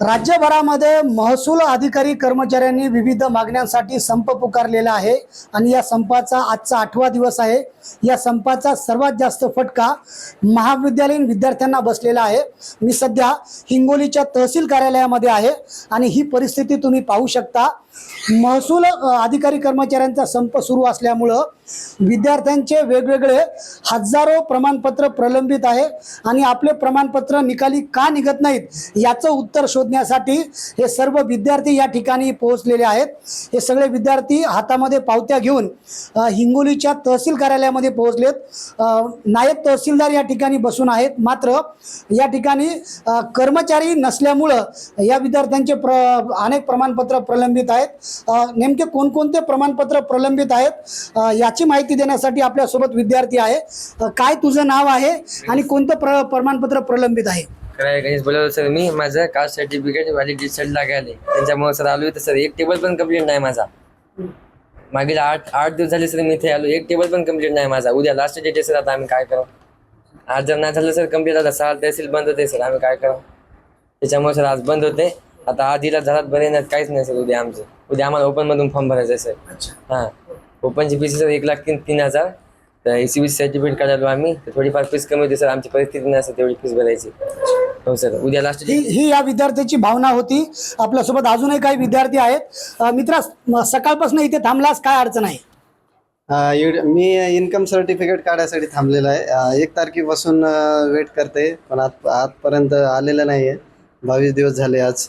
राज्यभरामध्ये महसूल अधिकारी कर्मचाऱ्यांनी विविध मागण्यांसाठी संप पुकारलेला आहे आणि या संपाचा आजचा आठवा दिवस आहे. या संपाचा सर्वात जास्त फटका महाविद्यालयीन विद्यार्थ्यांना बसलेला आहे. मी सध्या हिंगोलीच्या तहसील कार्यालयामध्ये आहे आणि ही परिस्थिती तुम्ही पाहू शकता. महसूल अधिकारी कर्मचाऱ्यांचा संप सुरू असल्यामुळं विद्यार्थ्यांचे वेगवेगळे हजारो प्रमाणपत्र प्रलंबित आहे आणि आपले प्रमाणपत्र निकाली का निघत नाहीत याचं उत्तर शोधण्यासाठी हे सर्व विद्यार्थी या ठिकाणी पोहोचलेले आहेत. हे सगळे विद्यार्थी हातामध्ये पावत्या घेऊन हिंगोलीच्या तहसील कार्यालयामध्ये पोहोचलेत. नायब तहसीलदार या ठिकाणी बसून आहेत. मात्र या ठिकाणी कर्मचारी नसल्यामुळं या विद्यार्थ्यांचे प्र अनेक प्रमाणपत्र प्रलंबित आहेत. नेमके कोणकोणते प्रमाणपत्र प्रलंबित आहेत? या याची माहिती देण्यासाठी आपल्यासोबत विद्यार्थी आहे. काय तुझं नाव आहे आणि कोणतं प्र प्रमाणपत्र प्रलंबित आहे? काय गणेश बोलवलं सर मी. माझं कास्ट सर्टिफिकेट व्हॅलिडिटी रिझल्ट लागायले त्यांच्यामुळे सर आलो तर सर. एक टेबल पण कंप्लीट नाही माझा. मागील आठ आठ दिवस झाले सर मी इथे आलो. एक टेबल पण कंप्लीट नाही माझा. उद्या लास्ट डेट आहे सर. आता आम्ही काय करावं आज जर नाही झालं सर कंप्लीट आता सहा तहसील बंद होते सर. आम्ही काय करावं त्याच्यामुळे सर आज बंद होते. आता आज दिला झालात बरे नाही काहीच नाही सर उद्या आमचं. उद्या आम्हाला ओपनमधून फॉर्म भरायचा आहे सर. हां. ओपनची फीस सर एक लाख तीन तीन हजार. तर ए सी बी सर्टिफिकेट काढालो आम्ही. तर थोडीफार फीस कमी होती सर. आमची परिस्थिती नाही सर. तेवढी फीस भरायची. हो सर. उद्या लास्ट ही ही या विद्यार्थ्याची भावना होती. आपल्यासोबत अजूनही काही विद्यार्थी आहेत. मित्रा सकाळपासून इथे थांबलास काय अडचण आहे? एवढ- मी इन्कम सर्टिफिकेट काढायसाठी थांबलेलो आहे. अ, एक तारखेपासून वेट करते. पण आत आजपर्यंत आलेलं नाही आहे बावीस दिवस झाले आज.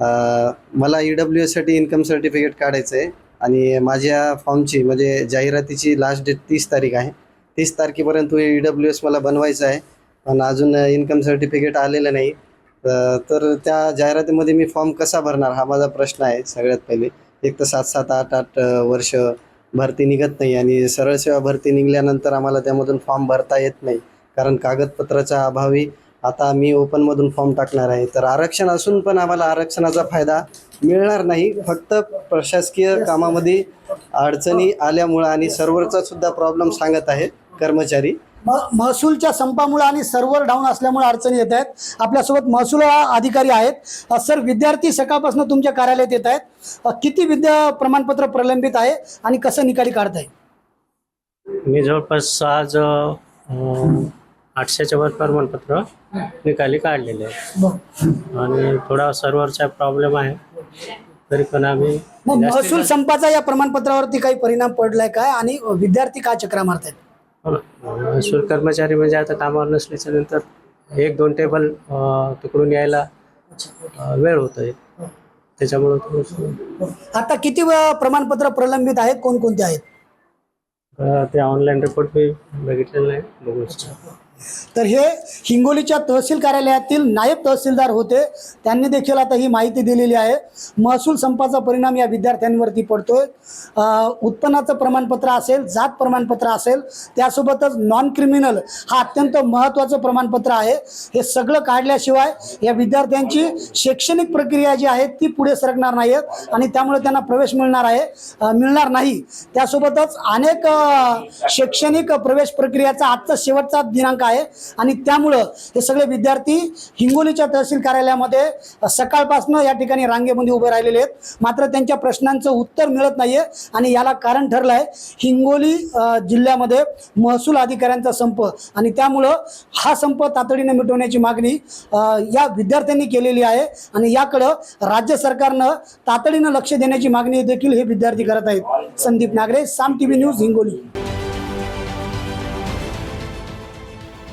अ, मला ई डब्ल्यू एससाठी इन्कम सर्टिफिकेट काढायचं आहे आणि माझ्या फॉर्मची म्हणजे जाहिरातीची लास्ट डेट तीस तारीख आहे. तीस तारखेपर्यंत ई डब्ल्यू एस मला बनवायचं आहे. पण अजून इन्कम सर्टिफिकेट आलेलं नाही. तर त्या जाहिरातीमध्ये मी फॉर्म कसा भरणार हा माझा प्रश्न आहे सगळ्यात पहिले. एक तर सात सात आठ आठ वर्ष भरती निघत नाही आणि सरळ सेवा भरती निघाल्यानंतर आम्हाला त्यामधून फॉर्म भरता येत नाही. कारण कागदपत्राच्या अभावी आता मी ओपनमधून फॉर्म टाकणार आहे. तर आरक्षण असून पण आम्हाला आरक्षणाचा फायदा मिळणार नाही. फक्त प्रशासकीय कामामध्ये अडचणी आल्यामुळं आणि सर्व्हरचा सुद्धा प्रॉब्लेम सांगत आहेत कर्मचारी. महसूलच्या संपामुळे आणि सर्व्हर डाऊन असल्यामुळे अडचणी येत आहेत. आपल्यासोबत महसूल अधिकारी आहेत. सर विद्यार्थी सकाळपासून तुमच्या कार्यालयात येत आहेत. किती विद्या प्रमाणपत्र प्रलंबित आहे आणि कसं निकाली काढताय? मी जवळपास आज आठशेच्या वर प्रमाणपत्र निकाली काढलेले आहे आणि थोडा सर्व्हरचा प्रॉब्लेम आहे. तरी पण आम्ही मग महसूल संपाचा या प्रमाणपत्रावरती काही परिणाम पडलाय काय आणि विद्यार्थी का चक्रा मारतायत? महसूल कर्मचारी म्हणजे आता कामावर नसल्याच्या नंतर एक दोन टेबल अं, तिकडून यायला अं, वेळ होतोय. त्याच्यामुळं थोडंसं, आता किती अ, प्रमाणपत्र प्रलंबित आहेत? कोणकोणते आहेत? अं, ते ऑनलाईन रिपोर्ट मी बघितलेलं नाही. बघू. शकतो तर हे हिंगोलीच्या तहसील कार्यालयातील नायब तहसीलदार होते. त्यांनी देखील आता ही माहिती दिलेली आहे. महसूल संपाचा परिणाम या विद्यार्थ्यांवरती पडतोय. उत्पन्नाचं प्रमाणपत्र असेल जात प्रमाणपत्र असेल त्यासोबतच नॉन क्रिमिनल हा अत्यंत महत्त्वाचं प्रमाणपत्र आहे. हे सगळं काढल्याशिवाय या विद्यार्थ्यांची शैक्षणिक प्रक्रिया जी आहे ती पुढे सरकणार नाही आहेत आणि त्यामुळे त्यांना प्रवेश मिळणार आहे. मिळणार नाही. त्यासोबतच अनेक शैक्षणिक प्रवेश प्रक्रियाचा आजचा शेवटचा दिनांक आहे. आणि त्यामुळं हे सगळे विद्यार्थी हिंगोलीच्या तहसील कार्यालयामध्ये सकाळपासून या ठिकाणी रांगेमध्ये उभे राहिलेले आहेत. मात्र त्यांच्या प्रश्नांचं उत्तर मिळत नाहीये आणि याला कारण ठरलं आहे हिंगोली जिल्ह्यामध्ये महसूल अधिकाऱ्यांचा संप. आणि त्यामुळं हा संप तातडीने मिटवण्याची मागणी या विद्यार्थ्यांनी केलेली आहे. आणि याकडं राज्य सरकारनं तातडीनं लक्ष देण्याची मागणी देखील हे विद्यार्थी करत आहेत. Sandeep Nagare Saam T V news Hingoli.